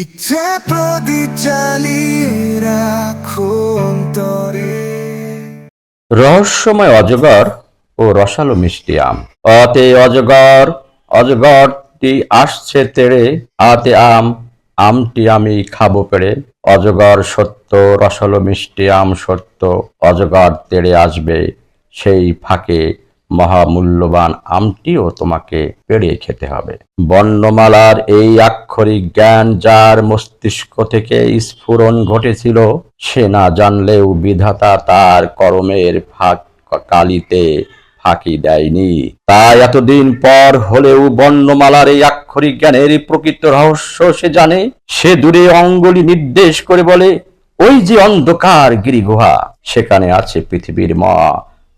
ইচ্ছে প্রদীপ জ্বালিয়ে রাখো অন্তরে। রহস্যময় অজগর ও রসালো মিষ্টি আম। অতে অজগর অজগরটি আসছে তেড়ে আতে আম, আমটি আমি খাব পেড়ে। অজগর সত্য, রসালো মিষ্টি আম সত্য, অজগর তেড়ে আসবে সেই ফাঁকে। মহামূল্যবান আমটিও তোমাকে পেড়ে খেতে হবে। বর্ণমালার এই আক্ষরিক জ্ঞান যার মস্তিষ্ক থেকে স্ফুরণ ঘটেছিল, সে না জানলেও বিধাতা তার কর্মের ফাঁক কালিতে ফাঁকি দেয়নি। তাই এতদিন পর হলেও বর্ণমালার এই আক্ষরিক জ্ঞানের প্রকৃত রহস্য সে জানে। সে দূরে অঙ্গুলি নির্দেশ করে বলে, ওই যে অন্ধকার গিরিগুহা, সেখানে আছে পৃথিবীর মা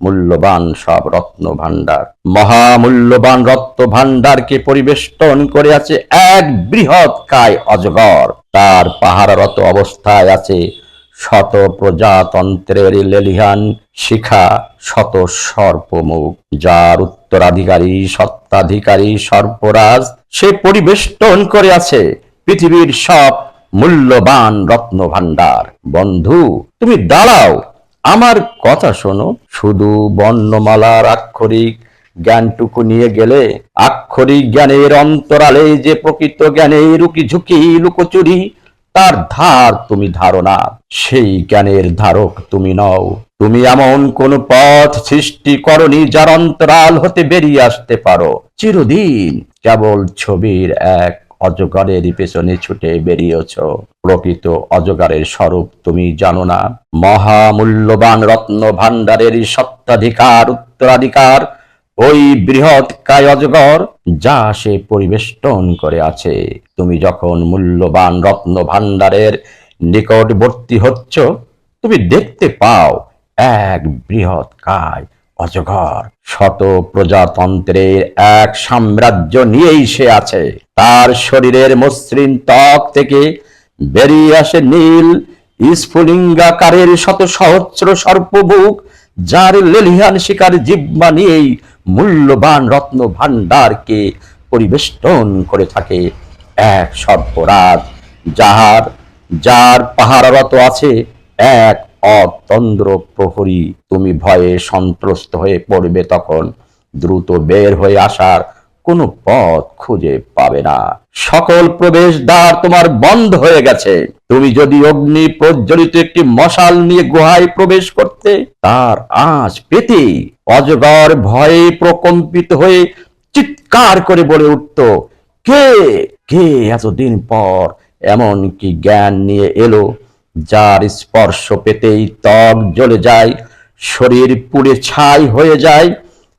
মূল্যবান সব রত্ন ভাণ্ডার। মহামূল্যবান রত্ন ভাণ্ডারকে পরিবেষ্টন করে আছে এক বৃহৎ কায় অজগর। তার পাহারারত অবস্থায় আছে শত প্রজাতন্ত্রের লেলিহান শিখা, শত সর্পমুখ। যার উত্তরাধিকারী, সত্তাধিকারী, সর্পরাজ, সে পরিবেষ্টন করে আছে পৃথিবীর সব মূল্যবান রত্ন ভাণ্ডার। বন্ধু, তুমি দাঁড়াও। আমার কথা শোনো, শুধু বর্ণমালার আক্ষরিক জ্ঞানটুকু নিয়ে গেলে, আক্ষরিক জ্ঞানের অন্তরালে যে প্রকৃত জ্ঞানের রুকি ঝুঁকি, লুকোচুরি, তার ধার তুমি ধারণা। সেই জ্ঞানের ধারক তুমি নও। তুমি এমন কোন পথ সৃষ্টি করনি যার অন্তরাল হতে বেরিয়ে আসতে পারো। চিরদিন কেবল ছবির এক অজগরের পেছনে ছুটে বেরিয়েছ। প্রকৃত অজগরের স্বরূপ তুমি জানো না। মহামূল্যবান রত্ন ভাণ্ডারের সত্ত্বাধিকার, উত্তরাধিকার, ওই বৃহৎ কায় অজগর যা সে পরিবেষ্টন করে আছে। তুমি যখন মূল্যবান রত্ন ভাণ্ডারের নিকটবর্তী হচ্ছ, তুমি দেখতে পাও এক বৃহৎ কায় অজগর, শত প্রজাতন্ত্রের এক সাম্রাজ্য নিয়েই সে আছে। তার শরীরের মসৃণ ত্বক থেকে বেরিয়ে আসে নীল স্ফুলিঙ্গাকারের শত সহস্র সর্পবুক যার লেলিহান শিকার জিব্বা নিয়েই মূল্যবান রত্ন ভাণ্ডারকে পরিবেষ্টন করে থাকে এক সর্পরাজ, যাহার, যার পাহারারত আছে এক অতন্দ্র প্রহরী তুমি ভয়ে সন্ত্রস্ত হয়ে পড়বে তখন। দ্রুত বের হয়ে আসার কোনো পথ খুঁজে পাবে না। সকল প্রবেশ দ্বার তোমার বন্ধ হয়ে গেছে। তুমি যদি অগ্নি প্রজ্বলিত একটি মশাল নিয়ে গুহায় প্রবেশ করতে, তার আঁচ পেতে অজগর ভয়ে প্রকম্পিত হয়ে চিৎকার করে বলে উঠত, কে? কে এতদিন পর এমন কি জ্ঞান নিয়ে এলো? যার স্পর্শ পেতেই ত্বক জ্বলে যায়, শরীর পুড়ে ছাই হয়ে যায়।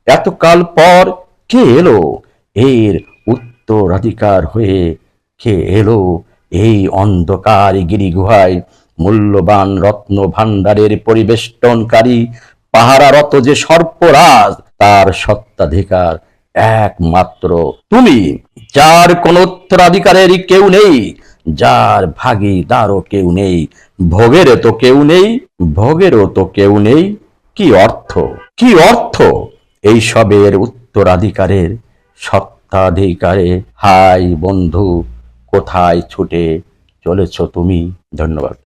এতকাল পর কে এলো? এর উত্তরাধিকার হয়ে কে এলো? এই অন্ধকার গিরি গুহায় মূল্যবান রত্ন ভাণ্ডারের পরিবেষ্টনকারী পাহারারত যে সর্পরাজ, তার সত্ত্বাধিকার একমাত্র তুমি, যার কোন উত্তরাধিকারেরই কেউ নেই, যার ভাগিদারও কেউ নেই ভোগেরও তো কেউ নেই, ভোগেরও তো কেউ নেই। কি অর্থ? কি অর্থ? এই সবের উত্তরাধিকারের সত্তাধিকারে হাই বন্ধু, কোথায় ছুটে চলেছ তুমি? ধন্যবাদ।